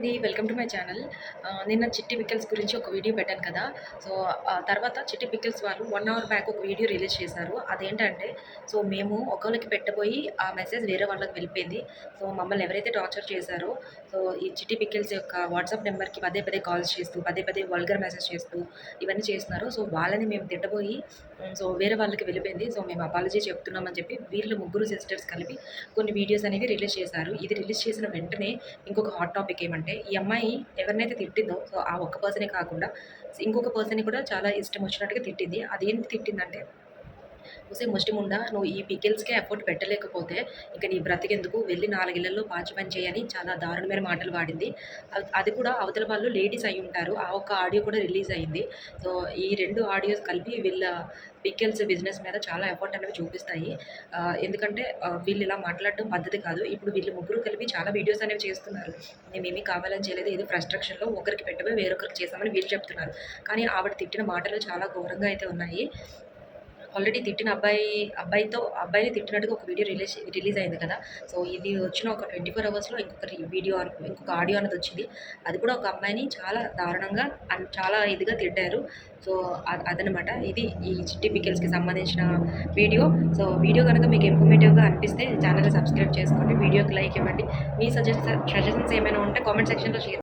ఇది welcome to my channel. నిన్న చిట్టి పికిల్స్ గురించి ఒక వీడియో పెట్టాను కదా. సో తర్వాత చిట్టి పికిల్స్ వాళ్ళు వన్ అవర్ బ్యాక్ ఒక వీడియో రిలీజ్ చేశారు. అదేంటంటే సో మేము ఒకరికి పెట్టబోయి ఆ మెసేజ్ వేరే వాళ్ళకి వెళ్ళిపోయింది. సో మమ్మల్ని ఎవరైతే టార్చర్ చేశారో సో ఈ చిట్టి పికిల్స్ యొక్క వాట్సాప్ నెంబర్కి పదే పదే కాల్స్ చేస్తూ పదే పదే వల్గర్ మెసేజ్ చేస్తూ ఇవన్నీ చేస్తున్నారు. సో వాళ్ళని మేము తిట్టబోయి సో వేరే వాళ్ళకి వెళ్ళిపోయింది. సో మేము అపాలజీ చెప్తున్నామని చెప్పి వీళ్ళు ముగ్గురు సిస్టర్స్ కలిపి కొన్ని వీడియోస్ అనేవి రిలీజ్ చేశారు. ఇది రిలీజ్ చేసిన వెంటనే ఇంకొక హాట్ టాపిక్ ఏమంటే ఈ అమ్మాయి ఎవరినైతే తిట్టిందో సో ఆ ఒక్క పర్సనే కాకుండా ఇంకొక పర్సన్ కూడా చాలా ఇష్టం వచ్చినట్టుగా తిట్టింది. అదేంటి తిట్టిందంటే చూసే ముష్టిముండా నువ్వు ఈ పికిల్స్కే ఎఫర్ట్ పెట్టలేకపోతే ఇక నీ బ్రతికెందుకు? వెళ్ళి నాలుగిళ్ళలో పాచి పని చేయని చాలా దారుణమైన మాటలు వాడింది. అది కూడా అవతల వాళ్ళు లేడీస్ అయి ఉంటారు. ఆ ఒక్క ఆడియో కూడా రిలీజ్ అయింది. సో ఈ రెండు ఆడియోస్ కలిపి వీళ్ళ పికిల్స్ బిజినెస్ మీద చాలా ఎఫర్ట్ అనేవి చూపిస్తాయి. ఎందుకంటే వీళ్ళు ఇలా మాట్లాడడం పద్ధతి కాదు. ఇప్పుడు వీళ్ళు ముగ్గురు కలిపి చాలా వీడియోస్ అనేవి చేస్తున్నారు. మేమేమీ కావాలని చేయలేదు. ఏదో ఫ్రస్ట్రక్షన్లో ఒకరికి పెట్టబోయి వేరొకరికి చేస్తామని వీళ్ళు చెప్తున్నారు. కానీ ఆవిడ తిట్టిన మాటలు చాలా ఘోరంగా అయితే ఉన్నాయి. ఆల్రెడీ తిట్టిన అబ్బాయి అబ్బాయితో అబ్బాయిని తిట్టినట్టుగా ఒక వీడియో రిలీజ్ రిలీజ్ అయింది కదా. సో ఇది వచ్చిన ఒక ట్వంటీ ఫోర్ అవర్స్లో ఇంకొక రి- వీడియో ఇంకొక ఆడియో అనేది వచ్చింది. అది కూడా ఒక అమ్మాయిని చాలా దారుణంగా చాలా ఇదిగా తిట్టారు. సో అదనమాట ఇది ఈ చిట్టి పికిల్స్కి సంబంధించిన వీడియో సో వీడియో కనుక మీకు ఇన్ఫర్మేటివ్గా అనిపిస్తే ఛానల్ సబ్స్క్రైబ్ చేసుకోండి. వీడియోకి లైక్ ఇవ్వండి. మీ సజెషన్ సజెషన్స్ ఏమైనా ఉంటే కామెంట్ సెక్షన్లో షేర్